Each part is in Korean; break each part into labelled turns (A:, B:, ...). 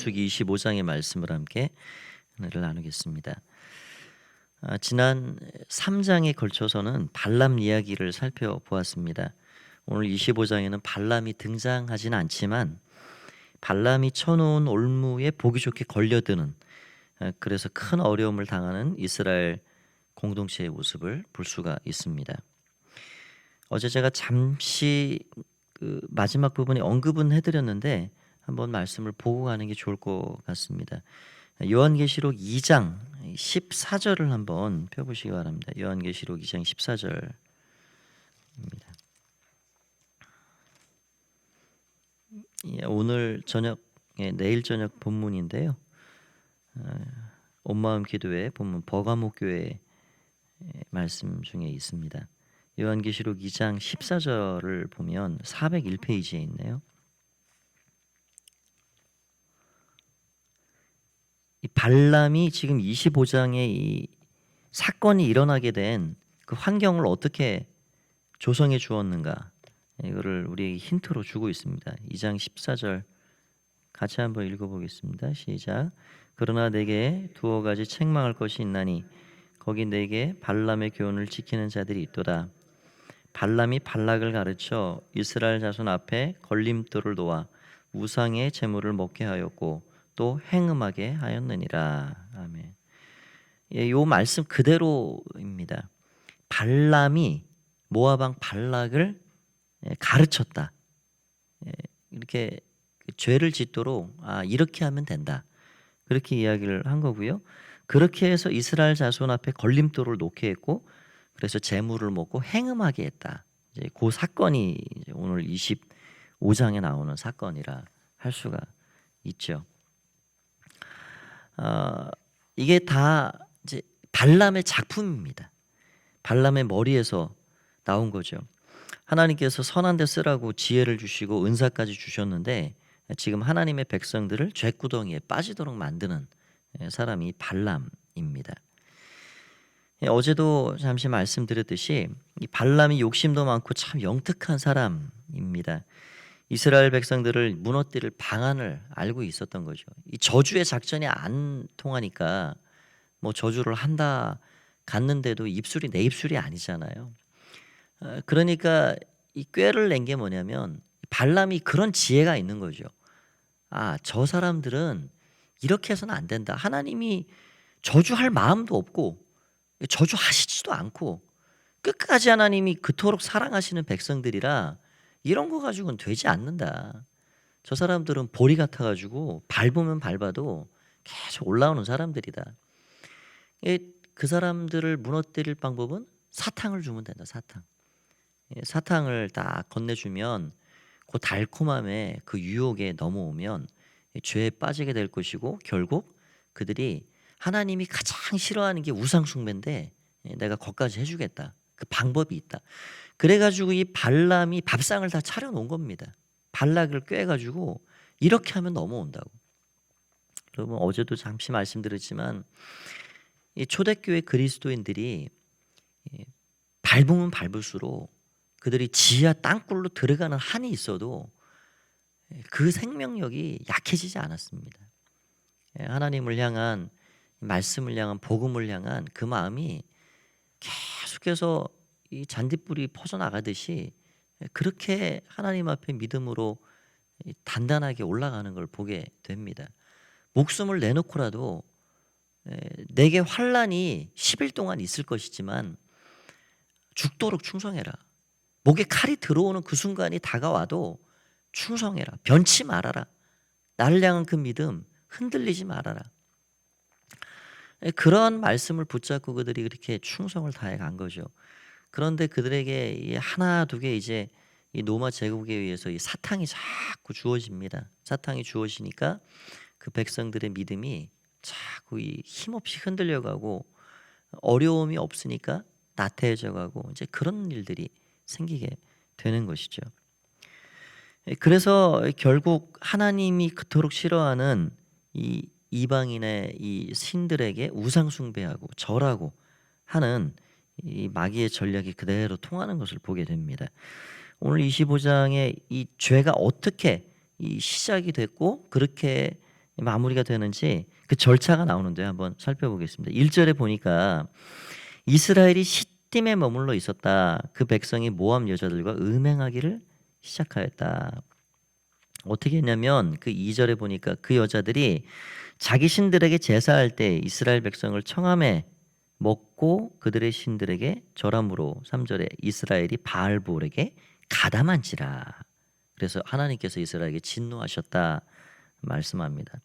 A: 민수기 25장의 말씀을 함께 은혜를 나누겠습니다. 아, 지난 3장에 걸쳐서는 발람 이야기를 살펴보았습니다. 오늘 25장에는 발람이 등장하진 않지만 발람이 쳐놓은 올무에 보기 좋게 걸려드는 아, 그래서 큰 어려움을 당하는 이스라엘 공동체의 모습을 볼 수가 있습니다. 어제 제가 잠시 그 마지막 부분에 언급은 해드렸는데 한번 말씀을 보고 가는 게 좋을 것 같습니다. 요한계시록 2장 14절을 한번 펴보시기 바랍니다. 요한계시록 2장 14절입니다. 예, 오늘 저녁, 예, 내일 저녁 본문인데요. 어, 온마음 기도회 본문 버가모 교회 말씀 중에 있습니다. 요한계시록 2장 14절을 보면 401페이지에 있네요. 이 발람이 지금 25장에 이 사건이 일어나게 된 그 환경을 어떻게 조성해 주었는가 이거를 우리에게 힌트로 주고 있습니다. 2장 14절 같이 한번 읽어보겠습니다. 시작. 그러나 내게 두어 가지 책망할 것이 있나니 거기 내게 발람의 교훈을 지키는 자들이 있도다. 발람이 발락을 가르쳐 이스라엘 자손 앞에 걸림돌을 놓아 우상의 제물을 먹게 하였고 또 행음하게 하였느니라. 아멘. 예, 요 말씀 그대로입니다. 발람이 모아방 발락을 예, 가르쳤다. 예, 이렇게 죄를 짓도록 아 이렇게 하면 된다. 그렇게 이야기를 한 거고요. 그렇게 해서 이스라엘 자손 앞에 걸림돌을 놓게 했고 그래서 재물을 먹고 행음하게 했다. 이제 그 사건이 오늘 25장에 나오는 사건이라 할 수가 있죠. 어, 이게 다 이제 발람의 작품입니다. 발람의 머리에서 나온 거죠. 하나님께서 선한 데 쓰라고 지혜를 주시고 은사까지 주셨는데 지금 하나님의 백성들을 죄구덩이에 빠지도록 만드는 사람이 발람입니다. 예, 어제도 잠시 말씀드렸듯이 이 발람이 욕심도 많고 참 영특한 사람입니다. 이스라엘 백성들을 무너뜨릴 방안을 알고 있었던 거죠. 이 저주의 작전이 안 통하니까 뭐 저주를 한다 갔는데도 입술이 내 입술이 아니잖아요. 어, 그러니까 이 꾀를 낸 게 뭐냐면 발람이 그런 지혜가 있는 거죠. 아, 저 사람들은 이렇게 해서는 안 된다. 하나님이 저주할 마음도 없고 저주하시지도 않고 끝까지 하나님이 그토록 사랑하시는 백성들이라 이런 거 가지고는 되지 않는다. 저 사람들은 보리 같아 가지고 밟으면 밟아도 계속 올라오는 사람들이다. 그 사람들을 무너뜨릴 방법은 사탕을 주면 된다. 사탕. 예, 사탕을 딱 건네주면 그 달콤함에 그 유혹에 넘어오면 죄에 빠지게 될 것이고 결국 그들이 하나님이 가장 싫어하는 게 우상 숭배인데 예, 내가 거기까지 해주겠다. 그 방법이 있다. 그래가지고 이 발람이 밥상을 다 차려놓은 겁니다. 발락을 꿰가지고 이렇게 하면 넘어온다고. 여러분 어제도 잠시 말씀드렸지만 이 초대교회 그리스도인들이 밟으면 밟을수록 그들이 지하 땅굴로 들어가는 한이 있어도 그 생명력이 약해지지 않았습니다. 하나님을 향한 말씀을 향한 복음을 향한 그 마음이 계속해서 이 잔디뿌리 퍼져 나가듯이 그렇게 하나님 앞에 믿음으로 단단하게 올라가는 걸 보게 됩니다. 목숨을 내놓고라도 내게 환란이 10일 동안 있을 것이지만 죽도록 충성해라. 목에 칼이 들어오는 그 순간이 다가와도 충성해라. 변치 말아라. 나를 향한 그 믿음 흔들리지 말아라. 그런 말씀을 붙잡고 그들이 그렇게 충성을 다해 간 거죠. 그런데 그들에게 하나 두 개 이제 이 로마 제국에 의해서 이 사탕이 자꾸 주어집니다. 사탕이 주어지니까 그 백성들의 믿음이 자꾸 이 힘없이 흔들려가고 어려움이 없으니까 나태해져가고 이제 그런 일들이 생기게 되는 것이죠. 그래서 결국 하나님이 그토록 싫어하는 이 이방인의 이 신들에게 우상 숭배하고 절하고 하는 이 마귀의 전략이 그대로 통하는 것을 보게 됩니다. 오늘 25장에 이 죄가 어떻게 이 시작이 됐고 그렇게 마무리가 되는지 그 절차가 나오는데 한번 살펴보겠습니다. 1절에 보니까 이스라엘이 시딤에 머물러 있었다. 그 백성이 모압 여자들과 음행하기를 시작하였다. 어떻게 했냐면 그 2절에 보니까 그 여자들이 자기 신들에게 제사할 때 이스라엘 백성을 청함에 먹고 그들의 신들에게 절함으로 3절에 이스라엘이 바알볼에게 가담한지라. 그래서 하나님께서 이스라엘에게 진노하셨다 말씀합니다.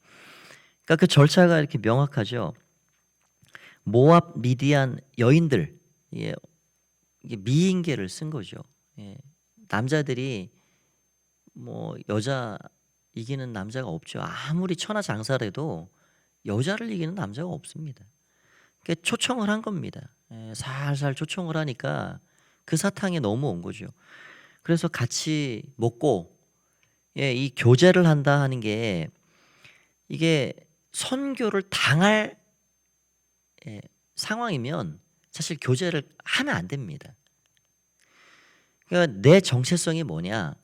A: 그러니까 그 절차가 이렇게 명확하죠. 모압 미디안 여인들 예, 미인계를 쓴 거죠. 예, 남자들이 뭐 여자 이기는 남자가 없죠. 아무리 천하장사래도 여자를 이기는 남자가 없습니다. 초청을 한 겁니다. 예, 살살 초청을 하니까 그 사탕에 넘어온 거죠. 그래서 같이 먹고 예, 이 교제를 한다 하는 게 이게 선교를 당할 예, 상황이면 사실 교제를 하면 안 됩니다. 그러니까 내 정체성이 뭐냐?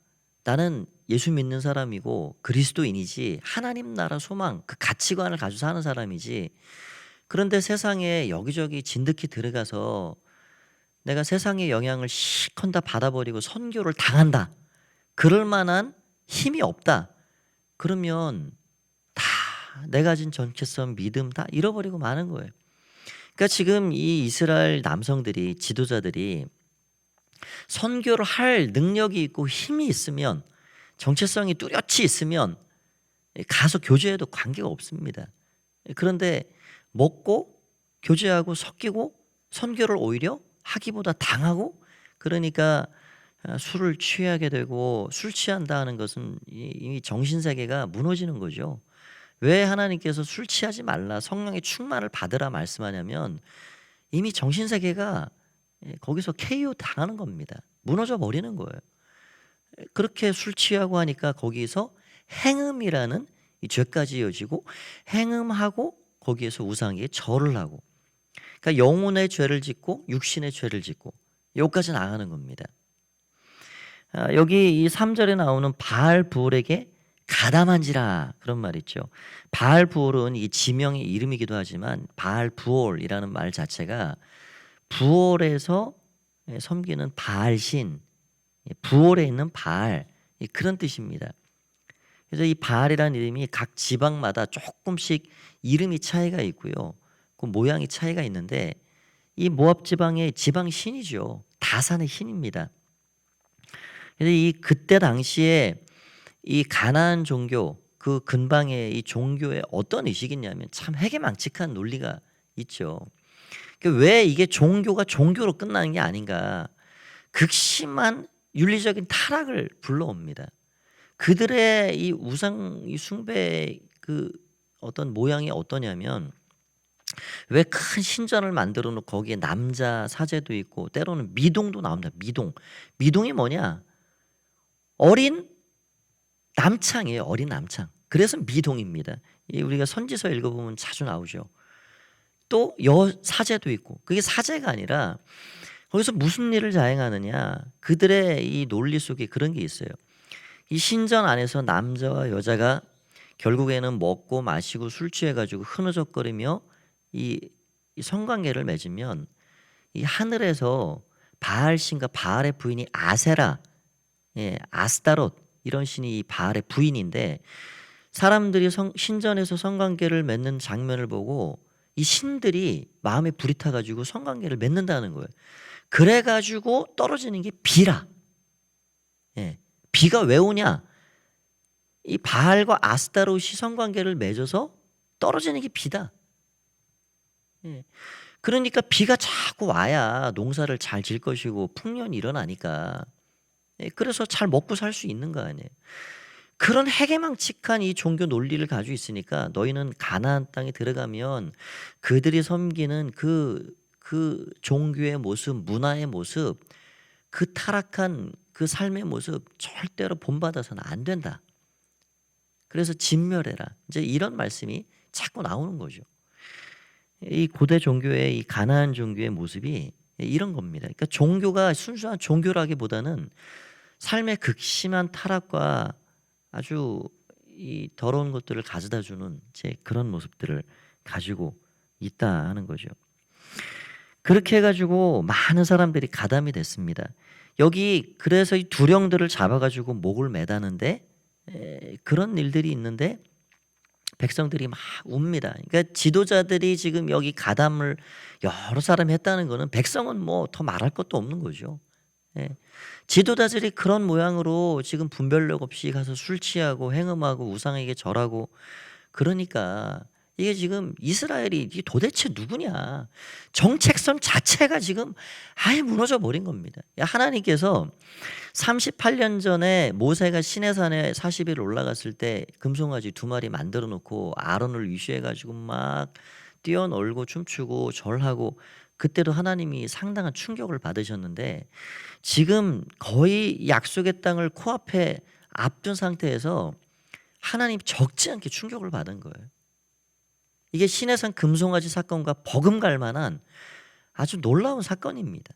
A: 나는 예수 믿는 사람이고 그리스도인이지 하나님 나라 소망 그 가치관을 가지고 사는 사람이지 그런데 세상에 여기저기 진득히 들어가서 내가 세상의 영향을 실컷 다 받아버리고 선교를 당한다. 그럴 만한 힘이 없다. 그러면 다 내가 가진 정체성 믿음 다 잃어버리고 마는 거예요. 그러니까 지금 이 이스라엘 남성들이 지도자들이 선교를 할 능력이 있고 힘이 있으면 정체성이 뚜렷이 있으면 가서 교제해도 관계가 없습니다. 그런데 먹고 교제하고 섞이고 선교를 오히려 하기보다 당하고 그러니까 아, 술을 취하게 되고 술 취한다 하는 것은 이- 이미 정신 세계가 무너지는 거죠. 왜 하나님께서 술 취하지 말라 성령의 충만을 받으라 말씀하냐면 이미 정신 세계가 예, 거기서 KO 당하는 겁니다. 무너져 버리는 거예요. 그렇게 술 취하고 하니까 거기서 행음이라는 이 죄까지 이어지고 행음하고 거기에서 우상에게 절을 하고 그러니까 영혼의 죄를 짓고 육신의 죄를 짓고 여기까지 나가는 겁니다. 아, 여기 이 3절에 나오는 바알 부올에게 가담한지라 그런 말 있죠. 바알 부올은 이 지명의 이름이기도 하지만 바알 부올이라는 말 자체가 부올에서 예, 섬기는 바알신 예, 부올에 있는 바알 예, 그런 뜻입니다. 그래서 이 바알이라는 이름이 각 지방마다 조금씩 이름이 차이가 있고요. 그 모양이 차이가 있는데 이 모압 지방의 지방 신이죠. 다산의 신입니다. 그래서 이 그때 당시에 이 가나안 종교 그 근방에 이 종교에 어떤 의식이 있냐면 참 해괴망측한 논리가 있죠. 그왜 이게 종교가 종교로 끝나는 게 아닌가? 극심한 윤리적인 타락을 불러옵니다. 그들의 이 우상 이 숭배 그 어떤 모양이 어떠냐면 왜 큰 신전을 만들어 놓고 거기에 남자 사제도 있고 때로는 미동도 나옵니다. 미동. 미동이 뭐냐? 어린 남창이에요. 어린 남창. 그래서 미동입니다. 이 우리가 선지서 읽어보면 자주 나오죠. 또 여 사제도 있고 그게 사제가 아니라 거기서 무슨 일을 자행하느냐 그들의 이 논리 속에 그런 게 있어요. 이 신전 안에서 남자와 여자가 결국에는 먹고 마시고 술 취해가지고 흐느적거리며 이, 이 성관계를 맺으면 이 하늘에서 바알 신과 바알의 부인이 아세라, 예, 아스타롯 이런 신이 이 바알의 부인인데 사람들이 성, 신전에서 성관계를 맺는 장면을 보고 이 신들이 마음에 불이 타가지고 성관계를 맺는다는 거예요. 그래가지고 떨어지는 게 비라. 예, 비가 왜 오냐? 이 바알과 아스타롯이 성관계를 맺어서 떨어지는 게 비다. 예. 그러니까 비가 자꾸 와야 농사를 잘 질 것이고 풍년이 일어나니까. 예, 그래서 잘 먹고 살 수 있는 거 아니에요. 그런 해괴망측한 이 종교 논리를 가지고 있으니까 너희는 가나안 땅에 들어가면 그들이 섬기는 그, 그 종교의 모습, 문화의 모습, 그 타락한 그 삶의 모습 절대로 본받아서는 안 된다. 그래서 진멸해라. 이제 이런 말씀이 자꾸 나오는 거죠. 이 고대 종교의 이 가나안 종교의 모습이 이런 겁니다. 그러니까 종교가 순수한 종교라기보다는 삶의 극심한 타락과 아주 이 더러운 것들을 가져다 주는 이제 그런 모습들을 가지고 있다 하는 거죠. 그렇게 해가지고 많은 사람들이 가담이 됐습니다. 여기 그래서 이 두령들을 잡아가지고 목을 매다는데 에, 그런 일들이 있는데 백성들이 막 웁니다. 그러니까 지도자들이 지금 여기 가담을 여러 사람이 했다는 거는 백성은 뭐 더 말할 것도 없는 거죠. 예. 지도자들이 그런 모양으로 지금 분별력 없이 가서 술 취하고 행음하고 우상에게 절하고 그러니까 이게 지금 이스라엘이 이게 도대체 누구냐 정책선 자체가 지금 아예 무너져 버린 겁니다. 하나님께서 38년 전에 모세가 시내산에 40일 올라갔을 때 금송아지 두 마리 만들어 놓고 아론을 위시해 가지고 막 뛰어놀고 춤추고 절하고 그때도 하나님이 상당한 충격을 받으셨는데 지금 거의 약속의 땅을 코앞에 앞둔 상태에서 하나님 적지 않게 충격을 받은 거예요. 이게 신해산 금송아지 사건과 버금갈 만한 아주 놀라운 사건입니다.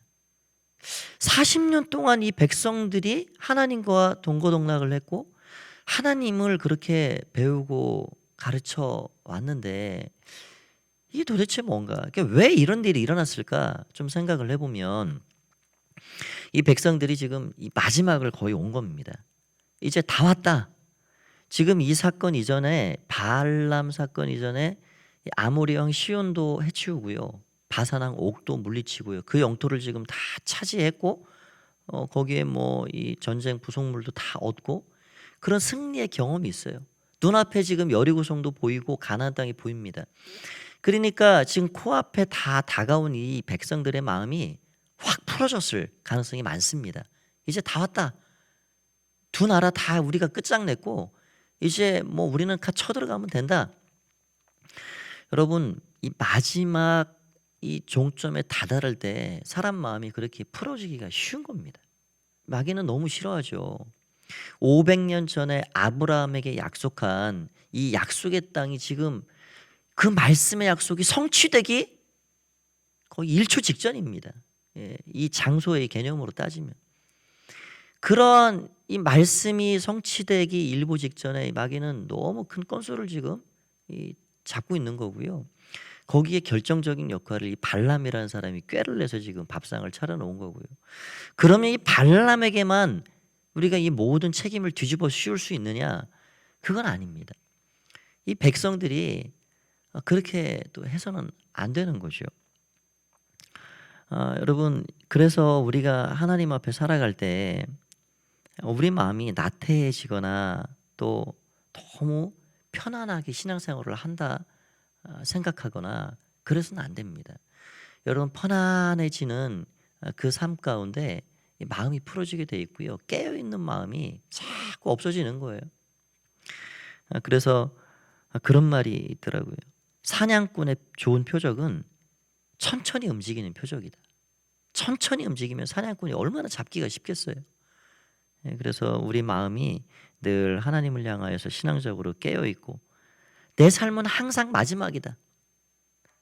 A: 40년 동안 이 백성들이 하나님과 동거동락을 했고 하나님을 그렇게 배우고 가르쳐 왔는데 이게 도대체 뭔가 그러니까 왜 이런 일이 일어났을까 좀 생각을 해보면 이 백성들이 지금 이 마지막을 거의 온 겁니다. 이제 다 왔다. 지금 이 사건 이전에 발람 사건 이전에 이 아모리 왕 시온도 해치우고요. 바산왕 옥도 물리치고요. 그 영토를 지금 다 차지했고 어, 거기에 뭐 이 전쟁 부속물도 다 얻고 그런 승리의 경험이 있어요. 눈앞에 지금 여리고성도 보이고 가나안 땅이 보입니다. 그러니까 지금 코앞에 다 다가온 이 백성들의 마음이 확 풀어졌을 가능성이 많습니다. 이제 다 왔다. 두 나라 다 우리가 끝장냈고 이제 뭐 우리는 가 쳐들어가면 된다. 여러분 이 마지막 이 종점에 다다를 때 사람 마음이 그렇게 풀어지기가 쉬운 겁니다. 마귀는 너무 싫어하죠. 500년 전에 아브라함에게 약속한 이 약속의 땅이 지금 그 말씀의 약속이 성취되기 거의 1초 직전입니다. 예, 이 장소의 개념으로 따지면 그런 이 말씀이 성취되기 일보 직전에 마귀는 너무 큰 건수를 지금 이 잡고 있는 거고요. 거기에 결정적인 역할을 이 발람이라는 사람이 꾀를 내서 지금 밥상을 차려놓은 거고요. 그러면 이 발람에게만 우리가 이 모든 책임을 뒤집어 씌울 수 있느냐? 그건 아닙니다. 이 백성들이 그렇게 또 해서는 안 되는 거죠. 아, 여러분 그래서 우리가 하나님 앞에 살아갈 때 우리 마음이 나태해지거나 또 너무 편안하게 신앙생활을 한다 아, 생각하거나 그래서는 안 됩니다. 여러분 편안해지는 아, 그삶 가운데 마음이 풀어지게 돼 있고요. 깨어 있는 마음이 자꾸 없어지는 거예요. 아, 그래서 그런 말이 있더라고요. 사냥꾼의 좋은 표적은 천천히 움직이는 표적이다. 천천히 움직이면 사냥꾼이 얼마나 잡기가 쉽겠어요. 예, 그래서 우리 마음이 늘 하나님을 향하여서 신앙적으로 깨어 있고 내 삶은 항상 마지막이다.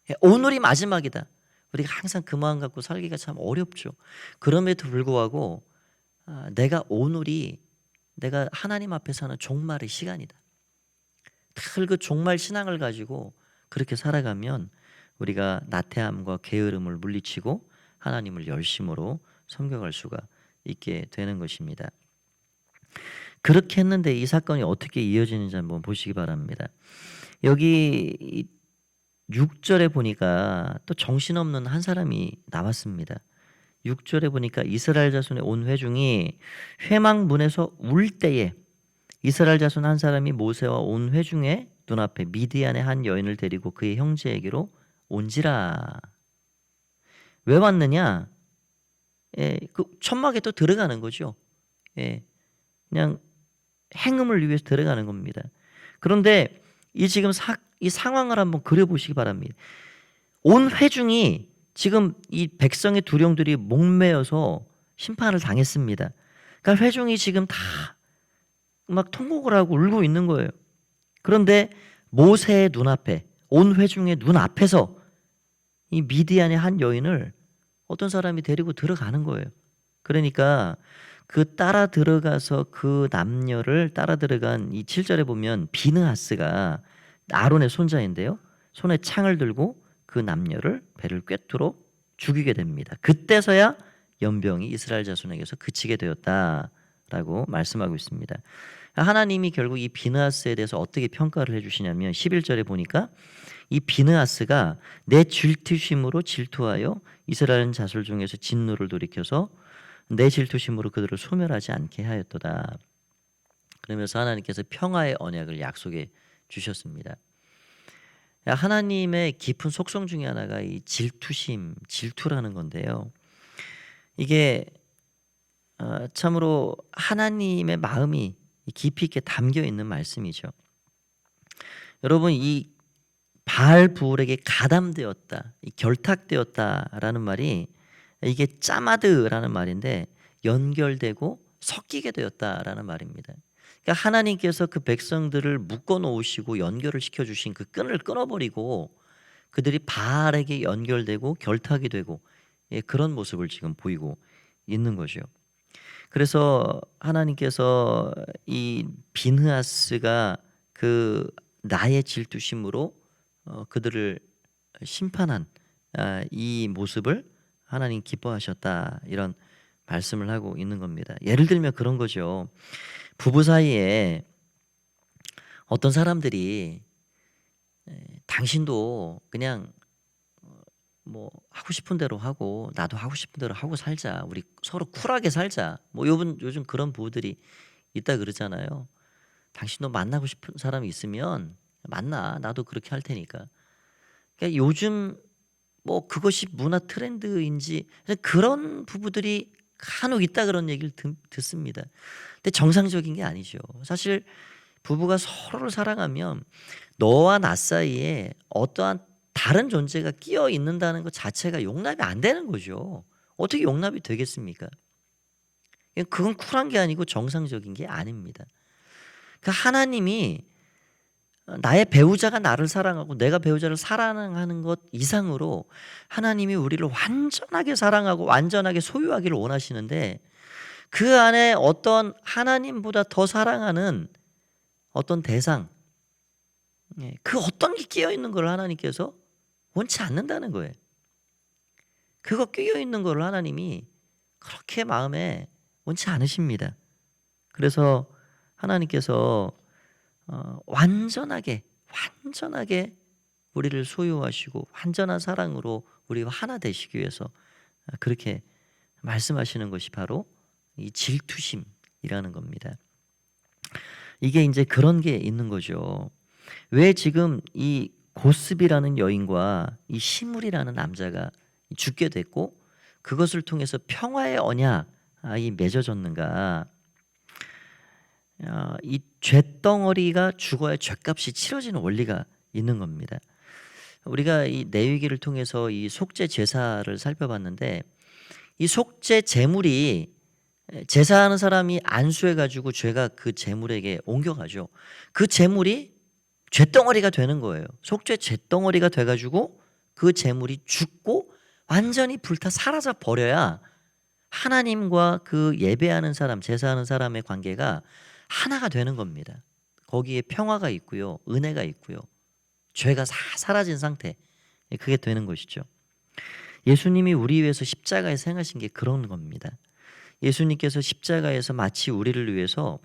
A: 예, 오늘이 마지막이다. 우리가 항상 그 마음 갖고 살기가 참 어렵죠. 그럼에도 불구하고 아, 내가 오늘이 내가 하나님 앞에 사는 종말의 시간이다. 늘 그 종말 신앙을 가지고 그렇게 살아가면 우리가 나태함과 게으름을 물리치고 하나님을 열심으로 섬겨갈 수가 있게 되는 것입니다. 그렇게 했는데 이 사건이 어떻게 이어지는지 한번 보시기 바랍니다. 여기 6절에 보니까 또 정신없는 한 사람이 나왔습니다. 6절에 보니까 이스라엘 자손의 온 회중이 회망문에서 울 때에 이스라엘 자손 한 사람이 모세와 온 회중의 눈앞에 미디안의 한 여인을 데리고 그의 형제에게로 온지라. 왜 왔느냐? 예, 그 천막에 또 들어가는 거죠. 예, 그냥 행음을 위해서 들어가는 겁니다. 그런데 이 지금 사, 이 상황을 한번 그려보시기 바랍니다. 온 회중이 지금 이 백성의 두령들이 목매어서 심판을 당했습니다. 그러니까 회중이 지금 다 막 통곡을 하고 울고 있는 거예요. 그런데 모세의 눈앞에 온 회중의 눈앞에서 이 미디안의 한 여인을 어떤 사람이 데리고 들어가는 거예요. 그러니까 그 따라 들어가서 그 남녀를 따라 들어간 이 7절에 보면 비느하스가 아론의 손자인데요. 손에 창을 들고 그 남녀를 배를 꿰뚫어 죽이게 됩니다. 그때서야 연병이 이스라엘 자손에게서 그치게 되었다라고 말씀하고 있습니다. 하나님이 결국 이 비느하스에 대해서 어떻게 평가를 해주시냐면 11절에 보니까 이 비느하스가 내 질투심으로 질투하여 이스라엘 자손 중에서 진노를 돌이켜서 내 질투심으로 그들을 소멸하지 않게 하였도다. 그러면서 하나님께서 평화의 언약을 약속해 주셨습니다. 하나님의 깊은 속성 중에 하나가 이 질투심, 질투라는 건데요. 이게 어, 참으로 하나님의 마음이 깊이 있게 담겨 있는 말씀이죠. 여러분 이 바알 부울에게 가담되었다, 이 결탁되었다라는 말이 이게 짜마드라는 말인데 연결되고 섞이게 되었다라는 말입니다. 그러니까 하나님께서 그 백성들을 묶어 놓으시고 연결을 시켜 주신 그 끈을 끊어 버리고 그들이 바알에게 연결되고 결탁이 되고 예, 그런 모습을 지금 보이고 있는 거죠. 그래서 하나님께서 이 비느하스가 그 나의 질투심으로 어, 그들을 심판한 아, 이 모습을 하나님 기뻐하셨다 이런 말씀을 하고 있는 겁니다. 예를 들면 그런 거죠. 부부 사이에 어떤 사람들이 에, 당신도 그냥 어, 뭐 하고 싶은 대로 하고 나도 하고 싶은 대로 하고 살자. 우리 서로 쿨하게 살자. 뭐 요즘 요즘 그런 부부들이 있다 그러잖아요. 당신도 만나고 싶은 사람이 있으면 만나. 나도 그렇게 할 테니까. 그러니까 요즘 뭐 그것이 문화 트렌드인지 그런 부부들이 간혹 있다 그런 얘기를 듣, 듣습니다. 근데 정상적인 게 아니죠. 사실 부부가 서로를 사랑하면 너와 나 사이에 어떠한 다른 존재가 끼어 있는다는 것 자체가 용납이 안 되는 거죠. 어떻게 용납이 되겠습니까? 그건 쿨한 게 아니고 정상적인 게 아닙니다. 그러니까 하나님이 나의 배우자가 나를 사랑하고 내가 배우자를 사랑하는 것 이상으로 하나님이 우리를 완전하게 사랑하고 완전하게 소유하기를 원하시는데 그 안에 어떤 하나님보다 더 사랑하는 어떤 대상 예, 그 어떤 게 끼어 있는 걸 하나님께서 원치 않는다는 거예요. 그거 끼어 있는 걸 하나님이 그렇게 마음에 원치 않으십니다. 그래서 하나님께서 어, 완전하게 완전하게 우리를 소유하시고 완전한 사랑으로 우리와 하나 되시기 위해서 그렇게 말씀하시는 것이 바로 이 질투심이라는 겁니다. 이게 이제 그런 게 있는 거죠. 왜 지금 이 고스비라는 여인과 이 시물이라는 남자가 죽게 됐고 그것을 통해서 평화의 언약이 맺어졌는가? 어, 이 죄덩어리가 죽어야 죄값이 치러지는 원리가 있는 겁니다. 우리가 이 내위기를 통해서 이 속죄 제사를 살펴봤는데 이 속죄 제물이 제사하는 사람이 안수해 가지고 죄가 그 제물에게 옮겨가죠. 그 제물이 죄덩어리가 되는 거예요. 속죄 죄덩어리가 돼 가지고 그 제물이 죽고 완전히 불타 사라져 버려야 하나님과 그 예배하는 사람, 제사하는 사람의 관계가 하나가 되는 겁니다. 거기에 평화가 있고요. 은혜가 있고요. 죄가 다 사라진 상태. 그게 되는 것이죠. 예수님이 우리 위해서 십자가에 행하신 게 그런 겁니다. 예수님께서 십자가에서 마치 우리를 위해서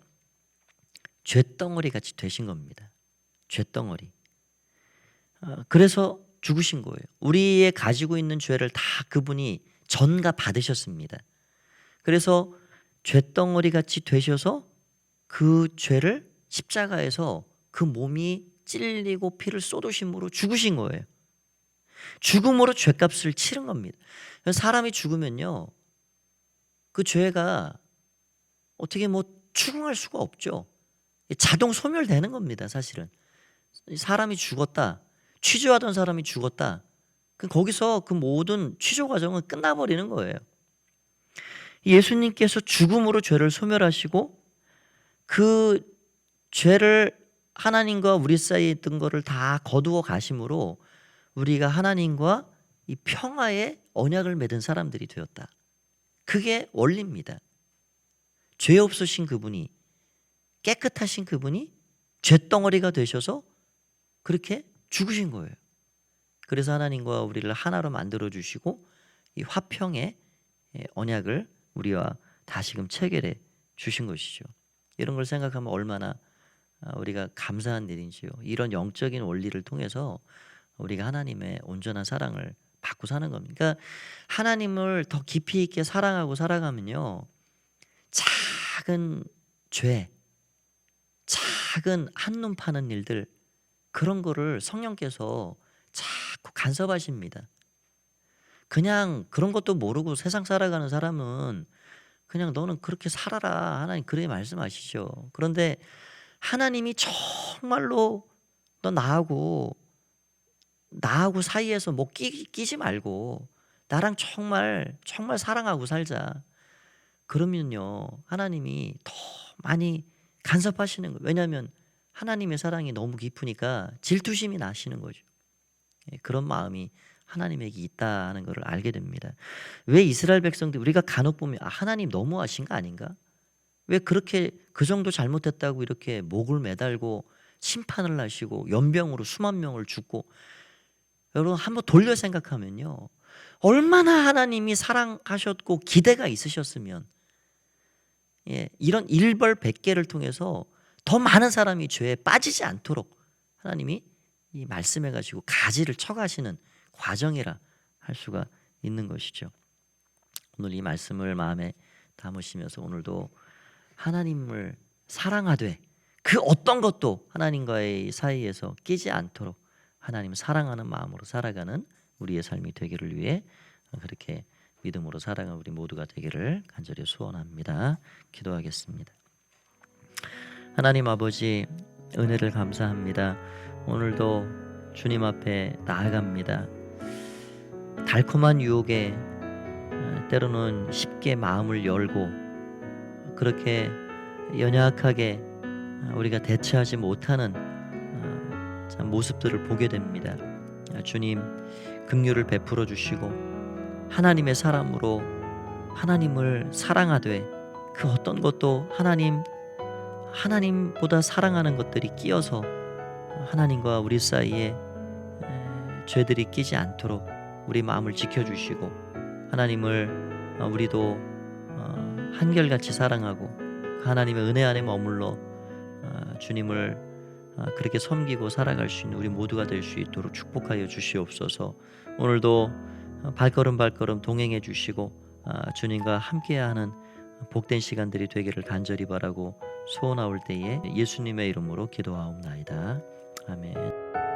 A: 죄덩어리 같이 되신 겁니다. 죄덩어리. 어, 그래서 죽으신 거예요. 우리의 가지고 있는 죄를 다 그분이 전가 받으셨습니다. 그래서 죄덩어리 같이 되셔서 그 죄를 십자가에서 그 몸이 찔리고 피를 쏟으심으로 죽으신 거예요. 죽음으로 죄값을 치른 겁니다. 사람이 죽으면요. 그 죄가 어떻게 뭐 추궁할 수가 없죠. 자동 소멸되는 겁니다, 사실은. 사람이 죽었다. 취조하던 사람이 죽었다. 거기서 그 모든 취조 과정은 끝나버리는 거예요. 예수님께서 죽음으로 죄를 소멸하시고 그 죄를 하나님과 우리 사이에 있던 것을 다 거두어 가심으로 우리가 하나님과 이 평화의 언약을 맺은 사람들이 되었다. 그게 원리입니다. 죄 없으신 그분이 깨끗하신 그분이 죄덩어리가 되셔서 그렇게 죽으신 거예요. 그래서 하나님과 우리를 하나로 만들어 주시고 이 화평의 예, 언약을 우리와 다시금 체결해 주신 것이죠. 이런 걸 생각하면 얼마나 아, 우리가 감사한 일인지요. 이런 영적인 원리를 통해서 우리가 하나님의 온전한 사랑을 받고 사는 겁니다. 그러니까 하나님을 더 깊이 있게 사랑하고 살아가면요. 작은 죄, 작은 한눈 파는 일들 그런 거를 성령께서 자꾸 간섭하십니다. 그냥 그런 것도 모르고 세상 살아가는 사람은 그냥 너는 그렇게 살아라 하나님 그래 말씀하시죠. 그런데 하나님이 정말로 너 나하고 나하고 사이에서 뭐 끼, 끼지 말고 나랑 정말 정말 사랑하고 살자. 그러면요 하나님이 더 많이 간섭하시는 거예요. 왜냐하면 하나님의 사랑이 너무 깊으니까 질투심이 나시는 거죠. 예, 그런 마음이 하나님에게 있다는 것을 알게 됩니다. 왜 이스라엘 백성들 우리가 간혹 보면 아, 하나님 너무하신 거 아닌가? 왜 그렇게 그 정도 잘못했다고 이렇게 목을 매달고 심판을 하시고 연병으로 수만 명을 죽고 여러분 한번 돌려 생각하면요. 얼마나 하나님이 사랑하셨고 기대가 있으셨으면 예, 이런 일벌백계를 통해서 더 많은 사람이 죄에 빠지지 않도록 하나님이 이 말씀해 가지고 가지를 쳐가시는 과정이라 할 수가 있는 것이죠. 오늘 이 말씀을 마음에 담으시면서 오늘도 하나님을 사랑하되 그 어떤 것도 하나님과의 사이에서 끼지 않도록 하나님 사랑하는 마음으로 살아가는 우리의 삶이 되기를 위해 그렇게 믿음으로 살아가는 우리 모두가 되기를 간절히 소원합니다. 기도하겠습니다. 하나님 아버지 은혜를 감사합니다. 오늘도 주님 앞에 나아갑니다. 달콤한 유혹에 어, 때로는 쉽게 마음을 열고 그렇게 연약하게 어, 우리가 대처하지 못하는 어, 참 모습들을 보게 됩니다. 주님 긍휼을 베풀어 주시고 하나님의 사람으로 하나님을 사랑하되 그 어떤 것도 하나님 하나님보다 사랑하는 것들이 끼어서 하나님과 우리 사이에 에, 죄들이 끼지 않도록 우리 마음을 지켜주시고 하나님을 어, 우리도 어, 한결같이 사랑하고 그 하나님의 은혜 안에 머물러 어, 주님을 어, 그렇게 섬기고 살아갈 수 있는 우리 모두가 될 수 있도록 축복하여 주시옵소서. 오늘도 어, 발걸음 발걸음 동행해 주시고 아, 주님과 함께하는 복된 시간들이 되기를 간절히 바라고 소원하올 때에 예수님의 이름으로 기도하옵나이다. 아멘.